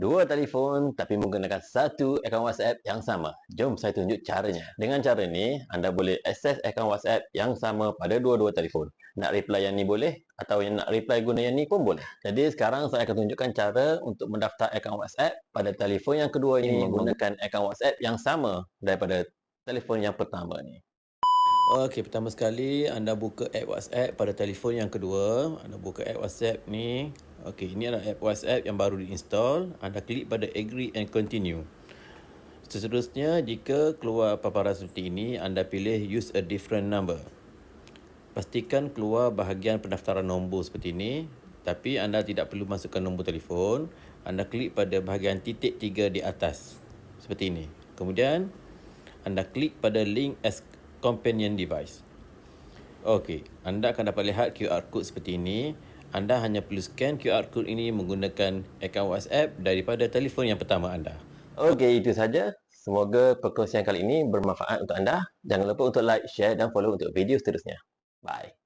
Dua telefon tapi menggunakan satu akaun WhatsApp yang sama. Jom saya tunjuk caranya. Dengan cara ni, anda boleh akses akaun WhatsApp yang sama pada dua-dua telefon. Nak reply yang ni boleh atau yang nak reply guna yang ni pun boleh. Jadi sekarang saya akan tunjukkan cara untuk mendaftar akaun WhatsApp pada telefon yang kedua ini menggunakan akaun WhatsApp yang sama daripada telefon yang pertama ni. Okey, pertama sekali anda buka app WhatsApp pada telefon yang kedua. Anda buka app WhatsApp ni. Okey, ini adalah app WhatsApp yang baru diinstal. Anda klik pada agree and continue. Seterusnya, jika keluar paparan seperti ini, anda pilih use a different number. Pastikan keluar bahagian pendaftaran nombor seperti ini. Tapi anda tidak perlu masukkan nombor telefon. Anda klik pada bahagian titik tiga di atas. Seperti ini. Kemudian, anda klik pada link as companion device. Okey, anda akan dapat lihat QR code seperti ini anda hanya perlu scan QR code ini menggunakan akaun WhatsApp daripada telefon yang pertama anda. Okey, itu saja. Semoga perkongsian kali ini bermanfaat untuk anda. Jangan lupa untuk like, share dan follow untuk video seterusnya. Bye.